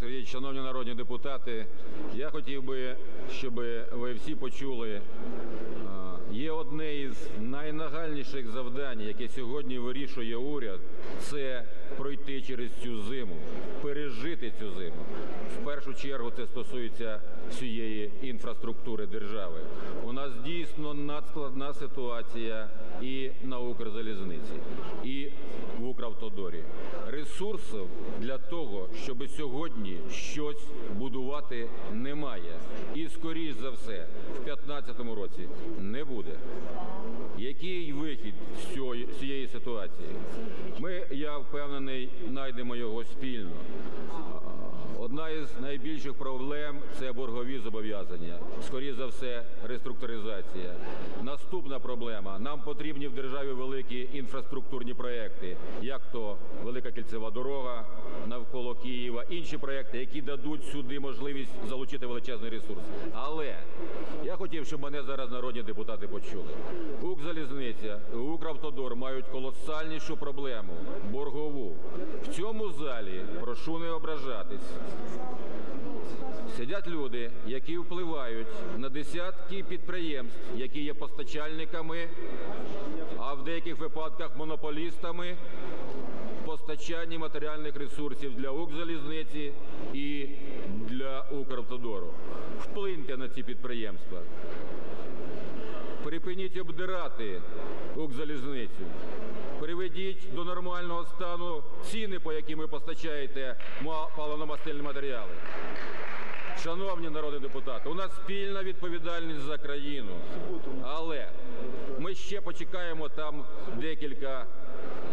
Сергійович, шановні народні депутати, я хотів би, щоб ви всі почули. е, Є одне із найнагальніших завдань, яке сьогодні вирішує уряд, це пройти через цю зиму, пережити цю зиму. В першу чергу це стосується всієї інфраструктури держави. У нас дійсно надскладна ситуація і на Укрзалізниці, і Укравтодорі. Ресурсів для того, щоб сьогодні щось будувати, немає. І скоріш за все, в 2015 році не буде. Який вихід з цієї, ситуації? Ми, я впевнений, знайдемо його спільно. Із найбільших проблем це боргові зобов'язання. Скоріше за все, реструктуризація. Наступна проблема: нам потрібні в державі великі інфраструктурні проекти, як то велика кільцева дорога навколо Києва, інші проекти, які дадуть сюди можливість залучити величезний ресурс. Але я хотів, щоб мене зараз народні депутати почули. Укрзалізниця, Укравтодор мають колосальнішу проблему боргову. В цьому залі прошу не ображатись. Сидять люди, які впливають на десятки підприємств, які є постачальниками, а в деяких випадках монополістами постачанні матеріальних ресурсів для Укрзалізниці і для Укравтодору. Вплиньте на ці підприємства. Припиніть обдирати Укрзалізницю. Приведіть до нормального стану ціни, по яким ви постачаєте ма- паливно-мастильні матеріали. Шановні народні депутати, у нас спільна відповідальність за країну. Але ми ще почекаємо там декілька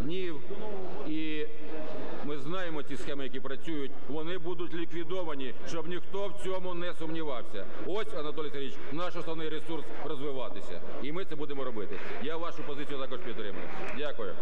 днів, і ми знаємо ті схеми, які працюють. Вони будуть ліквідовані, щоб ніхто в цьому не сумнівався. Ось Анатолій Сергійович, наш основний ресурс розвиватися, і ми це будемо робити. Я вашу позицію також підтримую. Дякую.